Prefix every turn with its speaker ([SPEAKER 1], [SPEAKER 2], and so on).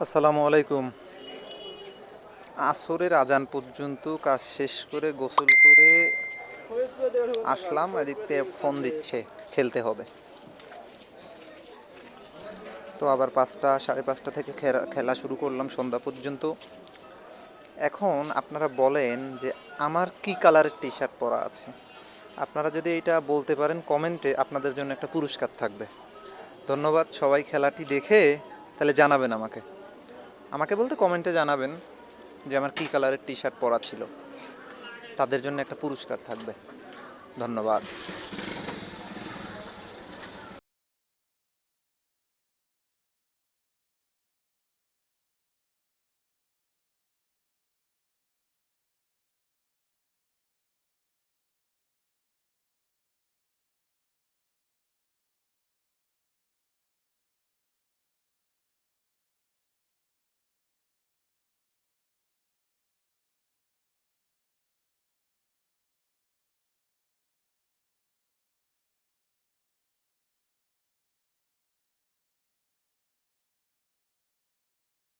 [SPEAKER 1] আসসালামু আলাইকুম। আসরের আজান পর্যন্ত কাজ শেষ করে গোসল করে আসলাম, এদিক থেকে ফোন দিচ্ছে, খেলতে হবে। তো আবার পাঁচটা, সাড়ে পাঁচটা থেকে খেলা- শুরু করলাম সন্ধ্যা পর্যন্ত। এখন আপনারা বলেন যে আমার কি কালারের টি শার্ট পরা আছে? আপনারা যদি এটা বলতে পারেন কমেন্টে, আপনাদের জন্য একটা পুরস্কার থাকবে। ধন্যবাদ সবাই খেলাটি দেখে, তাহলে জানাবেন আমাকে। আমাকে বলতে কমেন্টে জানাবেন যে আমার কী কালারের টি শার্ট পরা ছিল। তাদের জন্য একটা পুরস্কার থাকবে। ধন্যবাদ।